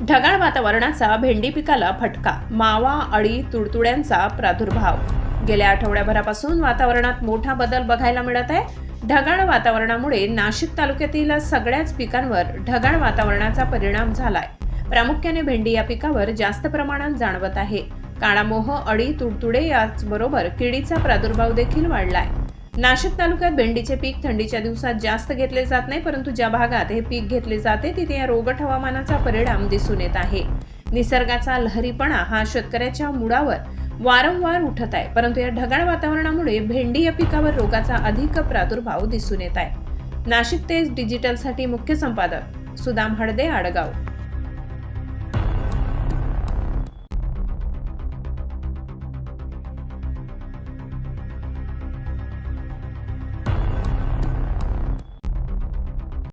ढगाळ वातावरणाचा भेंडी पिकाला फटका मावा अळी तुडतुड्यांचा प्रादुर्भाव. गेल्या आठवड्याभरापासून वातावरणात मोठा बदल बघायला मिळत आहे. ढगाळ वातावरणामुळे नाशिक तालुक्यातील सगळ्याच पिकांवर ढगाळ वातावरणाचा परिणाम झालाय. प्रामुख्याने भेंडी या पिकावर जास्त प्रमाणात जाणवत आहे. काळामोह अळी तुडतुडे याचबरोबर किडीचा प्रादुर्भाव देखील वाढलाय. नाशिक तालुक्यात भेंडीचे पीक थंडीच्या दिवसात जास्त घेतले जात नाही परंतु ज्या भागात हे पीक घेतले जाते तिथे या रोगट हवामानाचा परिणाम दिसून येत आहे. निसर्गाचा लहरीपणा हा शेतकऱ्याच्या मुळावर वारंवार उठत आहे परंतु या ढगाळ वातावरणामुळे भेंडी या पिकावर रोगाचा अधिक प्रादुर्भाव दिसून येत आहे. नाशिक तेज डिजिटलसाठी मुख्य संपादक सुदाम हळदे आडगाव.